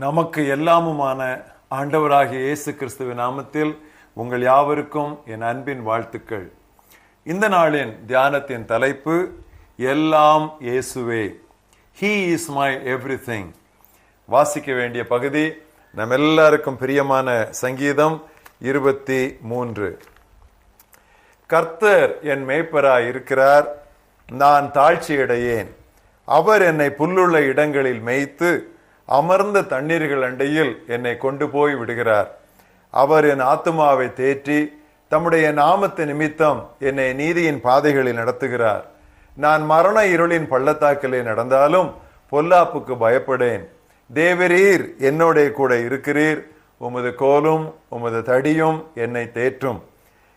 நமக்கு எல்லாமுமான ஆண்டவராகிய இயேசு கிறிஸ்துவின் நாமத்தில் உங்கள் யாவருக்கும் என் அன்பின் வாழ்த்துக்கள். இந்த நாளின் தியானத்தின் தலைப்பு எல்லாம் இயேசுவே ஹீ இஸ் மை எவ்ரிதிங் வாசிக்க வேண்டிய பகுதி நம் எல்லாருக்கும் பிரியமான சங்கீதம் இருபத்தி மூன்று. கர்த்தர் என் மேய்ப்பராய் இருக்கிறார் நான் தாழ்ச்சியடையேன். அவர் என்னை புல்லுள்ள இடங்களில் மேய்த்து அமர்ந்த தண்ணீர்கள் அண்டையில் என்னை கொண்டு போய் விடுகிறார். அவர் என் ஆத்துமாவை தேற்றி தம்முடைய நாமத்து நிமித்தம் என்னை நீதியின் பாதைகளில் நடத்துகிறார். நான் மரண இருளின் பள்ளத்தாக்கிலே நடந்தாலும் பொல்லாப்புக்கு பயப்படேன். தேவரீர் என்னோட கூட இருக்கிறீர். உமது கோலும் உமது தடியும் என்னை தேற்றும்.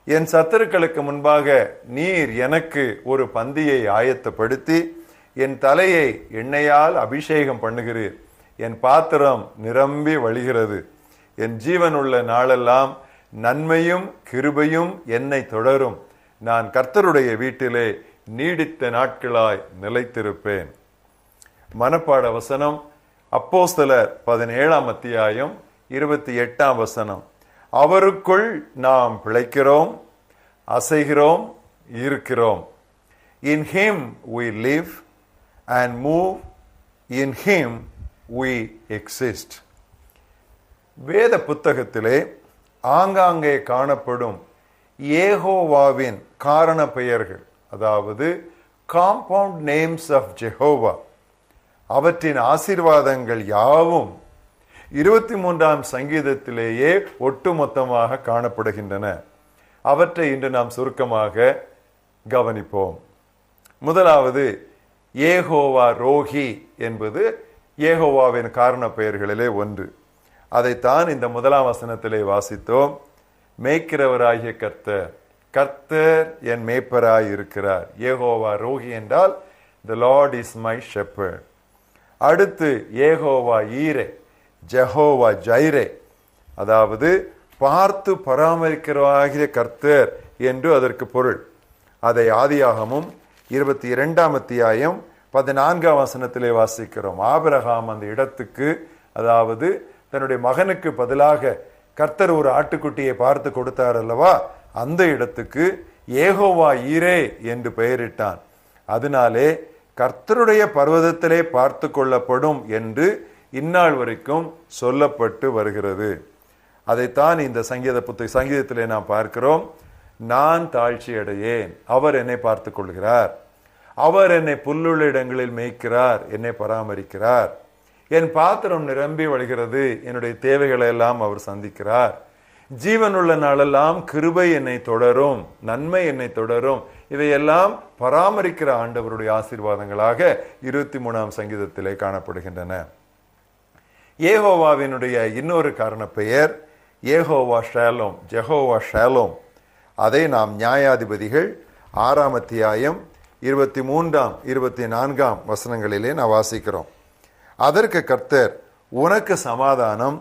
என் சத்துருக்களுக்கு முன்பாக நீர் எனக்கு ஒரு பந்தியை ஆயத்தப்படுத்தி என் தலையை எண்ணெயால் அபிஷேகம் பண்ணுகிறீர். என் பாத்திரம் நிரம்பி வழிகிறது. என் ஜீவன் உள்ள நாளெல்லாம் நன்மையும் கிருபையும் என்னை தொடரும். நான் கர்த்தருடைய வீட்டிலே நீடித்த நாட்களாய் நிலைத்திருப்பேன். மனப்பாட வசனம் அப்போஸ்தலர் பதினேழாம் அத்தியாயம் இருபத்தி எட்டாம் வசனம். அவருக்குள் நாம் பிழைக்கிறோம் அசைகிறோம் இருக்கிறோம். In him we live and move in him we exist. வேத புத்தகத்திலே ஆங்காங்கே காணப்படும் ஏகோவாவின் காரண பெயர்கள் அதாவது காம்பவுண்ட் நேம்ஸ் ஆஃப் ஜெஹோவா அவற்றின் ஆசீர்வாதங்கள் யாவும் இருபத்தி மூன்றாம் சங்கீதத்திலேயே ஒட்டுமொத்தமாக காணப்படுகின்றன. அவற்றை இன்று நாம் சுருக்கமாக கவனிப்போம். முதலாவது ஏகோவா ரோஹி என்பது ஏகோவாவின் காரண பெயர்களிலே ஒன்று. அதைத்தான் இந்த முதலாம் வசனத்திலே வாசித்தோம். மேய்க்கிறவராகிய கர்த்தர் கர்த்தர் என் மேய்ப்பராய் இருக்கிறார் ஏகோவா ரோஹி என்றால் the lord is my shepherd அடுத்து ஏகோவா ஈரே ஜெஹோவா ஜைரே. அதாவது பார்த்து பராமரிக்கிறவாகிய கர்த்தர் என்று அதற்கு பொருள். அதை ஆதியாகமும் இருபத்தி இரண்டாம் அத்தியாயம் பதினான்காம் வசனத்திலே வாசிக்கிறோம். ஆபிரகாம் அந்த இடத்துக்கு அதாவது தன்னுடைய மகனுக்கு பதிலாக கர்த்தர் ஒரு ஆட்டுக்குட்டியை பார்த்து கொடுத்தார் அல்லவா? அந்த இடத்துக்கு ஏகோவா ஈரே என்று பெயரிட்டான். அதனாலே கர்த்தருடைய பர்வதத்திலே பார்த்து கொள்ளப்படும் என்று இந்நாள் வரைக்கும் சொல்லப்பட்டு வருகிறது. அதைத்தான் இந்த சங்கீத புத்தக சங்கீதத்திலே நாம் பார்க்கிறோம். நான் தாழ்ச்சி அடையேன் அவர் என்னை பார்த்து கொள்கிறார். அவர் என்னை புல்லுள்ள இடங்களில் மேய்க்கிறார் என்னை பராமரிக்கிறார். என் பாத்திரம் நிரம்பி வழிகிறது என்னுடைய தேவைகளை எல்லாம் அவர் சந்திக்கிறார். ஜீவனுள்ள நாளெல்லாம் கிருபை என்னை தொடரும் நன்மை என்னை தொடரும். இவையெல்லாம் பராமரிக்கிற ஆண்டவருடைய ஆசீர்வாதங்களாக இருபத்தி மூணாம் சங்கீதத்திலே காணப்படுகின்றன. ஏகோவாவினுடைய இன்னொரு காரண பெயர் ஏகோவா ஷேலோம் ஜெஹோவா ஷேலோம். அதை நாம் நியாயாதிபதிகள் ஆறாம் அத்தியாயம் இருபத்தி மூன்றாம் இருபத்தி நான்காம் வசனங்களிலே நான் வாசிக்கிறோம். அதற்கு கர்த்தர் உனக்கு சமாதானம்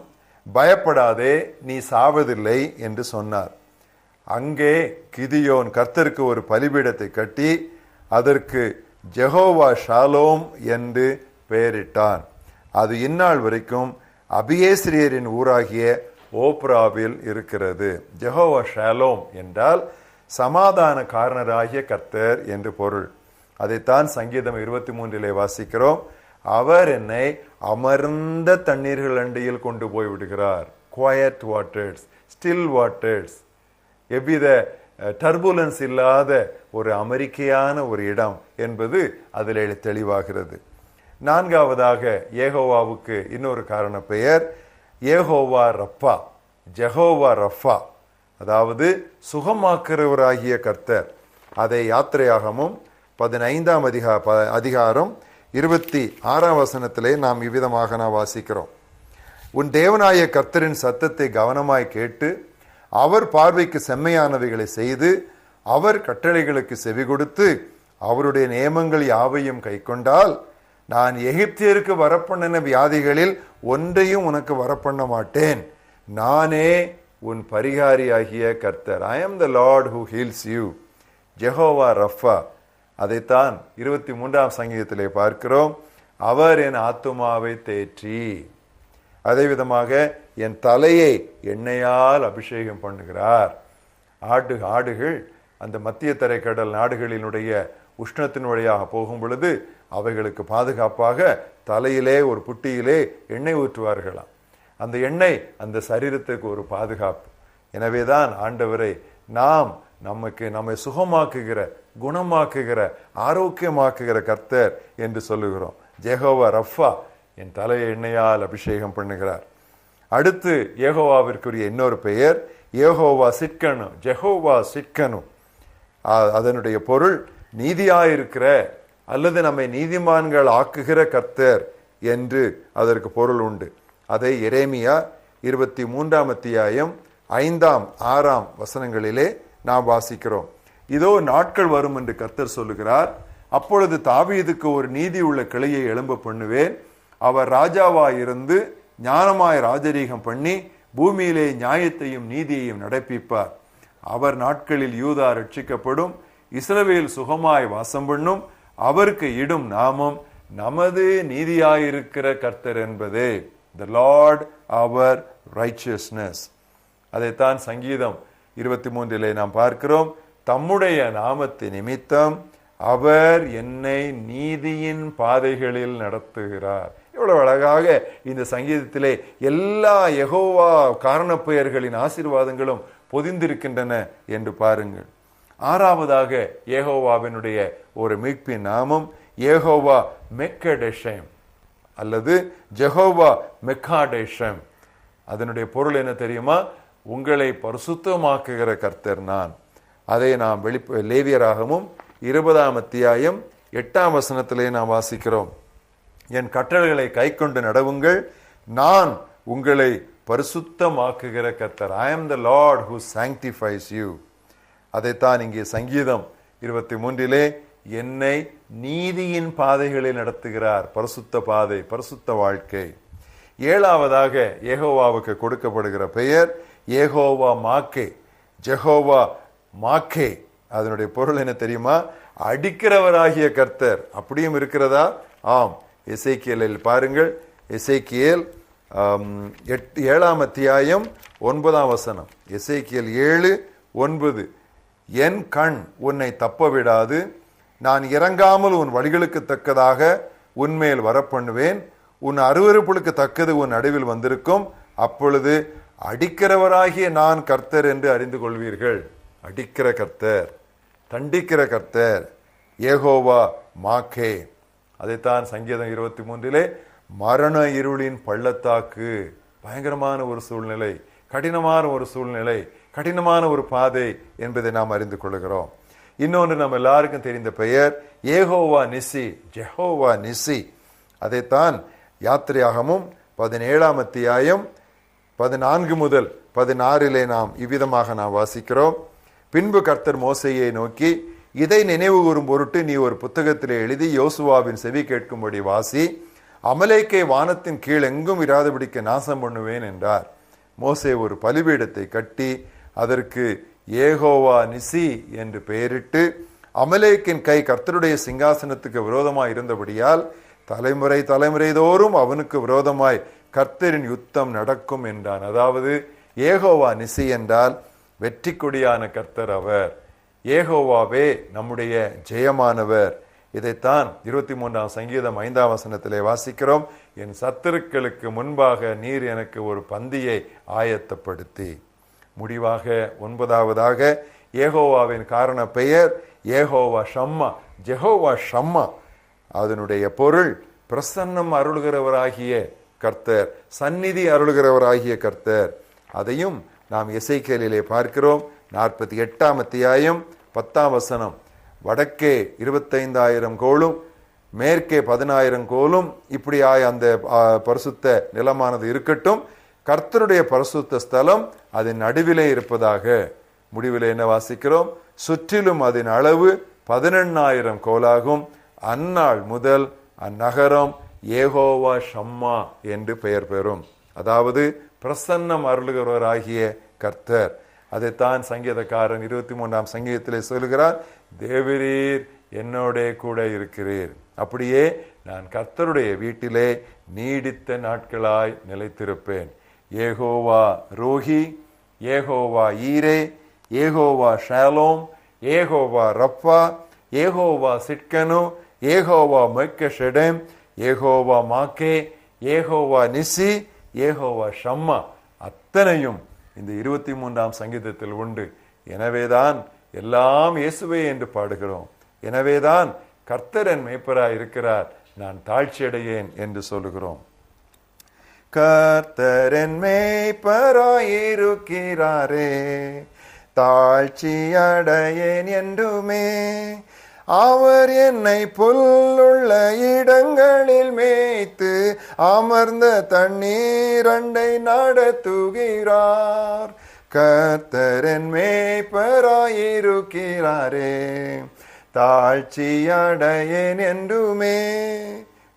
பயப்படாதே நீ சாவதில்லை என்று சொன்னார். அங்கே கிதியோன் கர்த்தருக்கு ஒரு பலிபீடத்தை கட்டி அதற்கு ஜெகோவா ஷாலோம் என்று பெயரிட்டான். அது இந்நாள் வரைக்கும் அபியேஸ்ரியரின் ஊராகிய ஓப்ராவில் இருக்கிறது. ஜெகோவா ஷாலோம் என்றால் சமாதான காரணராகிய கர்த்தர் என்று பொருள். அதைத்தான் சங்கீதம் இருபத்தி மூன்றிலே வாசிக்கிறோம். அவர் என்னை அமர்ந்த தண்ணீர்கள் அண்டையில் கொண்டு போய் விடுகிறார். குவயட் வாட்டர்ஸ் ஸ்டில் வாட்டர்ஸ் எவ்வித டர்புலன்ஸ் இல்லாத ஒரு அமெரிக்கையான ஒரு இடம் என்பது அதில் தெளிவாகிறது. நான்காவதாக ஏகோவாவுக்கு இன்னொரு காரண பெயர் ஏகோவா ரப்பா ஜெகோவா ரஃபா அதாவது சுகமாக்குறவராகிய கர்த்தர். அதை யாத்திரையாகமும் பதினைந்தாம் அதிகா ப- அதிகாரம் இருபத்தி ஆறாம் வசனத்திலே நாம் இவ்விதமாக நான் வாசிக்கிறோம். உன் தேவனாய கர்த்தரின் சத்தத்தை கவனமாய் கேட்டு அவர் பார்வைக்கு செம்மையானவைகளை செய்து அவர் கட்டளைகளுக்கு செவி கொடுத்து அவருடைய நியமங்கள் யாவையும் கைக்கொண்டால் நான் எகிப்தியருக்கு வரப்பண்ணின வியாதிகளில் ஒன்றையும் உனக்கு வரப்பண்ண மாட்டேன். நானே உன் பரிகாரியாகிய கர்த்தர். I am the lord who heals you Jehovah Rapha. அதைத்தான் இருபத்தி மூன்றாம் சங்கீதத்திலே பார்க்கிறோம். அவர் என் ஆத்துமாவை தேற்றி. அதே விதமாக என் தலையை எண்ணெயால் அபிஷேகம் பண்ணுகிறார். ஆடு ஆடுகள் அந்த மத்திய தரைக்கடல் நாடுகளினுடைய உஷ்ணத்தின் வழியாக போகும் பொழுது அவைகளுக்கு பாதுகாப்பாக தலையிலே ஒரு புட்டியிலே எண்ணெய் ஊற்றுவார்களாம். அந்த எண்ணெய் அந்த சரீரத்துக்கு ஒரு பாதுகாப்பு. எனவே தான் ஆண்டவரை நாம் நமக்கு நம்மை சுகமாக்குகிற குணமாக்குகிற ஆரோக்கியமாக்குகிற கர்த்தர் என்று சொல்லுகிறோம். ஜெகோவா ரஃபா என் தலையை எண்ணெயால் அபிஷேகம் பண்ணுகிறார். அடுத்து ஏகோவாவிற்குரிய இன்னொரு பெயர் ஏகோவா சிட்கனு ஜெகோவா சிட்கனு அதனுடைய பொருள் நீதியாயிருக்கிற அல்லது நம்மை நீதிமான்கள் ஆக்குகிற கர்த்தர் என்று அதற்கு பொருள் உண்டு. அதை எரேமியா இருபத்தி மூன்றாம் அத்தியாயம் ஐந்தாம் ஆறாம் வசனங்களிலே நாம் வாசிக்கிறோம். இதோ நாட்கள் வரும் என்று கர்த்தர் சொல்லுகிறார். அப்பொழுது தாவீதுக்கு ஒரு நீதி உள்ள கிளையை எழும்ப பண்ணுவேன். அவர் ராஜாவாயிருந்து ஞானமாய் ராஜரீகம் பண்ணி பூமியிலே நியாயத்தையும் நீதியையும் நடப்பிப்பார். அவர் நாட்களில் யூதா ரட்சிக்கப்படும் இஸ்ரவேல் சுகமாய் வாசம் பண்ணும் அவருக்கு இடும் நாமம் நமது நீதியாயிருக்கிற கர்த்தர் என்பதே. த லார்ட் அவர் ரைச்சியஸ்னஸ் அதைத்தான் சங்கீதம் இருபத்தி மூன்றிலே நாம் பார்க்கிறோம். தம்முடைய நாமத்து நிமித்தம் அவர் என்னை நீதியின் பாதைகளில் நடத்துகிறார். இவ்வளவு அழகாக இந்த சங்கீதத்திலே எல்லா எகோவா காரணப்பெயர்களின் ஆசீர்வாதங்களும் பொதிந்திருக்கின்றன என்று பாருங்கள். ஆறாவதாக ஏகோவாவினுடைய ஒரு மீட்பின் நாமம் ஏகோவா மெக்கடெஷம். அல்லது ஜெகோவா மெக்காடேஷம். அதனுடைய பொருள் என்ன தெரியுமா? உங்களை பரிசுத்தமாக்குகிற கர்த்தர் நான். அதை நாம் வெளி லேவியராகவும் இருபதாம் அத்தியாயம் எட்டாம் வசனத்திலே நாம் வாசிக்கிறோம். என் கட்டளைகளை கைக்கொண்டு நடவுங்கள். நான் உங்களை பரிசுத்தமாக்குகிற கர்த்தர். I am the lord who sanctifies you அதைத்தான் இங்கே சங்கீதம் இருபத்தி மூன்றிலே என்னை நீதியின் பாதைகளில் நடத்துகிறார் பரிசுத்த பாதை பரிசுத்த வாழ்க்கை. ஏழாவதாக ஏகோவாவுக்கு கொடுக்கப்படுகிற பெயர் ஏகோவா மாக்கே. ஜெகோவா மாக்கே. அதனுடைய பொருள் என்ன தெரியுமா? அடிக்கிறவராகிய கர்த்தர். அப்படியும் இருக்கிறதா? ஆம். இசைக்கியலில் பாருங்கள். இசைக்கியல் எட்டு ஏழாம் அத்தியாயம் ஒன்பதாம் வசனம். இசைக்கியல் ஏழு ஒன்பது. என் கண் உன்னை தப்ப விடாது. நான் இறங்காமல் உன் வழிகளுக்கு தக்கதாக உன்மேல் வரப்பண்ணுவேன். உன் அருவறுப்புகளுக்கு தக்கது உன் நடுவில் வந்திருக்கும். அப்பொழுது அடிக்கிறவராகிய நான் கர்த்தர் என்று அறிந்து கொள்வீர்கள். அடிக்கிற கர்த்தர் தண்டிக்கிற கர்த்தர் ஏகோவா மாக்கே. அதைத்தான் சங்கீதம் இருபத்தி மூன்றிலே மரண இருளின் பள்ளத்தாக்கு. பயங்கரமான ஒரு சூழ்நிலை கடினமான ஒரு சூழ்நிலை கடினமான ஒரு பாதை என்பதை நாம் அறிந்து கொள்கிறோம். இன்னொன்று நம்ம எல்லாருக்கும் தெரிந்த பெயர் ஏகோவா நிசி ஜெஹோவா நிசி. அதைத்தான் யாத்திரையாகமும் பதினேழாம் அத்தியாயம் பதினான்கு முதல் பதினாறிலே நாம் இவ்விதமாக நாம் வாசிக்கிறோம். பின்பு கர்த்தர் மோசையை நோக்கி இதை நினைவு கூறும் பொருட்டு நீ ஒரு புத்தகத்திலே எழுதி யோசுவாவின் செவி கேட்கும்படி வாசி அமலேக்கை வானத்தின் கீழ் எங்கும் இராதபடிக்க நாசம் பண்ணுவேன் என்றார். மோசே ஒரு பலிபீடத்தை கட்டி அதற்கு ஏகோவா நிசி என்று பெயரிட்டு அமலேக்கின் கை கர்த்தருடைய சிங்காசனத்துக்கு விரோதமாய் இருந்தபடியால் தலைமுறை தலைமுறை தோறும் அவனுக்கு விரோதமாய் கர்த்தரின் யுத்தம் நடக்கும் என்றான். அதாவது ஏகோவா நிசி என்றால் வெற்றி கொடியான கர்த்தர் அவர். ஏகோவாவே நம்முடைய ஜெயமானவர். இதைத்தான் இருபத்தி மூன்றாம் சங்கீதம் ஐந்தாம் வசனத்திலே வாசிக்கிறோம். என் சத்துருக்களுக்கு முன்பாக நீர் எனக்கு ஒரு பந்தியை ஆயத்தப்படுத்தி. முடிவாக ஒன்பதாவதாக ஏகோவாவின் காரண பெயர் ஏகோவா ஷம்மா ஜெகோவா ஷம்மா. அதனுடைய பொருள் பிரசன்னம் அருள்கிறவராகிய கர்த்தர் சந்நிதி அருள்கிறவராகிய கர்த்தர். அதையும் நாம் இசைக்கேலிலே பார்க்கிறோம். நாற்பத்தி எட்டாம் அத்தியாயம் பத்தாம் வசனம். வடக்கே இருபத்தைந்தாயிரம் கோலும் மேற்கே பதினாயிரம் கோலும் இப்படியாய் அந்த பரிசுத்த நிலமானது இருக்கட்டும். கர்த்தருடைய பரிசுத்த ஸ்தலம் அதன் நடுவிலே இருப்பதாக. முடிவில் என்ன வாசிக்கிறோம்? சுற்றிலும் அதன் அளவு பதினெண்ணாயிரம் கோலாகும். அந்நாள் முதல் அந்நகரம் ஏகோவா ஷம்மா என்று பெயர் பெறும். அதாவது பிரசன்னம் அருளுகிறவராகிய கர்த்தர். அதைத்தான் சங்கீதக்காரன் இருபத்தி மூன்றாம் சங்கீதத்திலே சொல்கிறார் தேவரீர் என்னோட கூட இருக்கிறீர். அப்படியே நான் கர்த்தருடைய வீட்டிலே நீடித்த நாட்களாய் நிலைத்திருப்பேன். ஏகோவா ரோஹி ஏகோவா ஈரே ஏகோவா ஷாலோம் ஏகோவா ரப்பா ஏகோவா சிட்கனு ஏகோவா மெக்கஷெடேம் ஏகோவா மாக்கே ஏகோவா நிசி ஏகோவா ஷம்மா அத்தனையும் இந்த இருபத்தி மூன்றாம் சங்கீதத்தில் உண்டு. எனவேதான் எல்லாம் இயேசுவே என்று பாடுகிறோம். எனவேதான் கர்த்தரன் மேய்ப்பராய் இருக்கிறார் நான் தாழ்ச்சியடையேன் என்று சொல்லுகிறோம். கர்த்தரன் மேய்ப்பராயிருக்கிறாரே தாழ்ச்சி என்றுமே. அவர் என்னை புல்லுள்ள இடங்களில் மேய்த்து அமர்ந்த தண்ணீரண்டை நடத்துகிறார். கர்த்தரன் மேய்ப்பராயிருக்கிறாரே தாழ்ச்சி என்றுமே.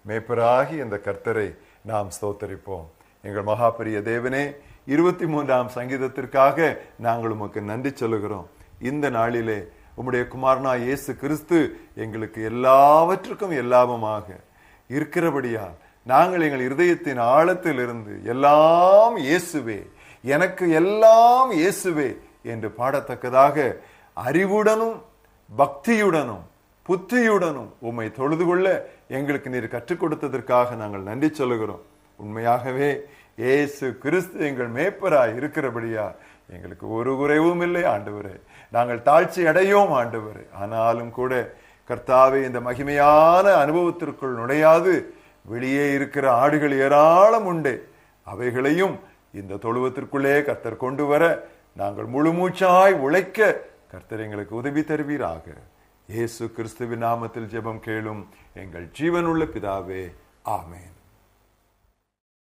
மேய்ப்பராகி அந்த கர்த்தரை நாம் ஸ்தோத்தரிப்போம். எங்கள் மகாபெரிய தேவனே இருபத்தி மூன்றாம் சங்கீதத்திற்காக நாங்கள் உமக்கு நன்றி சொல்லுகிறோம். இந்த நாளிலே உம்முடைய குமாரனா இயேசு கிறிஸ்து எங்களுக்கு எல்லாவற்றுக்கும் எல்லாபமாக இருக்கிறபடியால் நாங்கள் எங்கள் இருதயத்தின் ஆழத்தில் இருந்து எல்லாம் இயேசுவே எனக்கு எல்லாம் இயேசுவே என்று பாடத்தக்கதாக அறிவுடனும் பக்தியுடனும் புத்தியுடனும் உம்மை தொழுது கொள்ள எங்களுக்கு நீர் கற்றுக் கொடுத்ததற்காக நாங்கள் நன்றி சொல்லுகிறோம். உண்மையாகவே ஏசு கிறிஸ்து எங்கள் மேப்பராய் இருக்கிறபடியா எங்களுக்கு ஒரு குறைவும் இல்லை ஆண்டவரே. நாங்கள் தாழ்ச்சி அடையோம் ஆண்டவரே. ஆனாலும் கூட கர்த்தாவே இந்த மகிமையான அனுபவத்திற்குள் நுழையாது. வெளியே இருக்கிற ஆடுகள் ஏராளம் உண்டு. அவைகளையும் இந்த தொழுவத்திற்குள்ளே கர்த்தர் கொண்டு வர நாங்கள் முழுமூச்சாய் உழைக்க கர்த்தர் எங்களுக்கு உதவி தருவீராக. இயேசு கிறிஸ்துவின் நாமத்தில் ஜெபம் கேளும் எங்கள் ஜீவனுள்ள பிதாவே ஆமேன்.